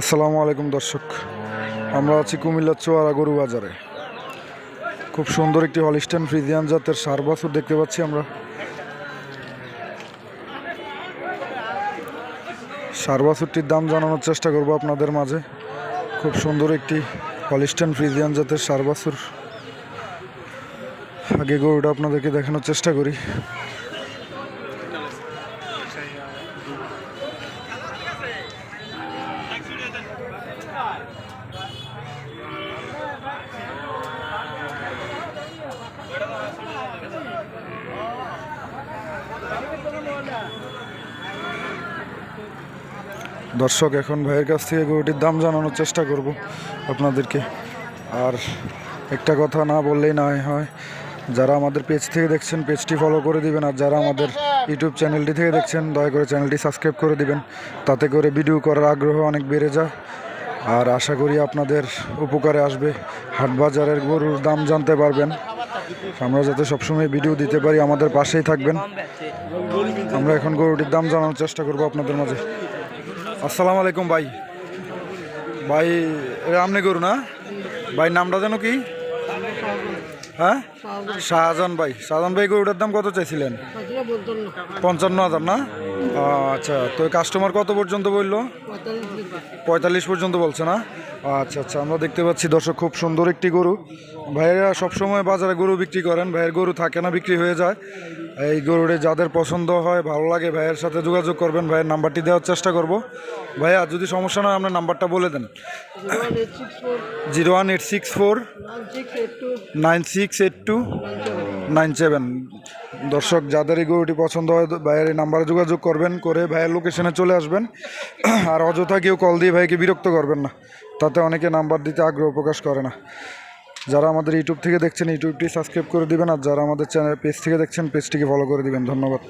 আসসালামু আলাইকুম দর্শক। আমরা আছি কুমিল্লার চোয়ারা গরু বাজারে। খুব সুন্দর একটি হলিস্টান ফ্রিজিয়ান জাতের সার বাছুর দেখতে পাচ্ছি আমরা। সার বাছুরটির দাম জানানোর চেষ্টা করব আপনাদের মাঝে। খুব সুন্দর একটি হলিস্টান ফ্রিজিয়ান জাতের সার বাছুর। আগে গরুটা আপনাদেরকে দেখানোর চেষ্টা করি। দর্শক, এখন ভাইয়ের কাছ থেকে গরুটির দাম জানানোর চেষ্টা করব আপনাদেরকে। আর একটা কথা না বললেই না হয়, যারা আমাদের পেজ থেকে দেখছেন, পেজটি ফলো করে দিবেন। আর যারা আমাদের ইউটিউব চ্যানেলটি থেকে দেখছেন, দয়া করে চ্যানেলটি সাবস্ক্রাইব করে দিবেন। তাতে করে ভিডিও করার আগ্রহ অনেক বেড়ে যায়। আর আশা করি আপনাদের উপকারে আসবে। হাট বাজারের গরুর দাম জানতে পারবেন। আমরা যাতে সবসময় ভিডিও দিতে পারি, আমাদের পাশেই থাকবেন। আমরা এখন গরুটির দাম জানানোর চেষ্টা করব আপনাদের মাঝে। আসসালামু আলাইকুম ভাই। ভাই আমনে গরু না? ভাই নামটা যেন কি? হ্যাঁ? শাহজাহান ভাই। শাহজাহান ভাই গরুটার দাম কত চাইছিলেন? পঞ্চান্ন হাজার না? আচ্ছা তো কাস্টমার কত পর্যন্ত বলল? পঁয়তাল্লিশ পর্যন্ত বলছে না? আচ্ছা আচ্ছা আমরা দেখতে পাচ্ছি দর্শক খুব সুন্দর একটি গরু। ভাইয়েরা সবসময় বাজারে গরু বিক্রি করেন, ভাইয়ের গরু থাকে না, বিক্রি হয়ে যায়। এই গরুরে যাদের পছন্দ হয়, ভালো লাগে, ভাইয়ের সাথে যোগাযোগ করবেন, ভাইয়ের নাম্বারটি দেওয়ার চেষ্টা করব। ভাইয়া, যদি সমস্যা না হয়, আপনার নাম্বারটা বলে দেন। Zero one eight six four nine six eight two nine seven. দর্শক যাদের এই গরুটি পছন্দ হয়, ভাইয়ের এই নাম্বারে যোগাযোগ করবেন, করে ভাইয়ের লোকেশনে চলে আসবেন। আর অযথা কেউ কল দিয়ে ভাইকে বিরক্ত করবেন না। তাতে অনেকে নাম্বার দিতে আগ্রহ প্রকাশ করে না। যারা আমাদের ইউটিউব থেকে দেখছেন ইউটিউবটি সাবস্ক্রাইব করে দিবেন, আর যারা আমাদের চ্যানেল পেজ থেকে দেখছেন পেজটিকে ফলো করে দিবেন। ধন্যবাদ।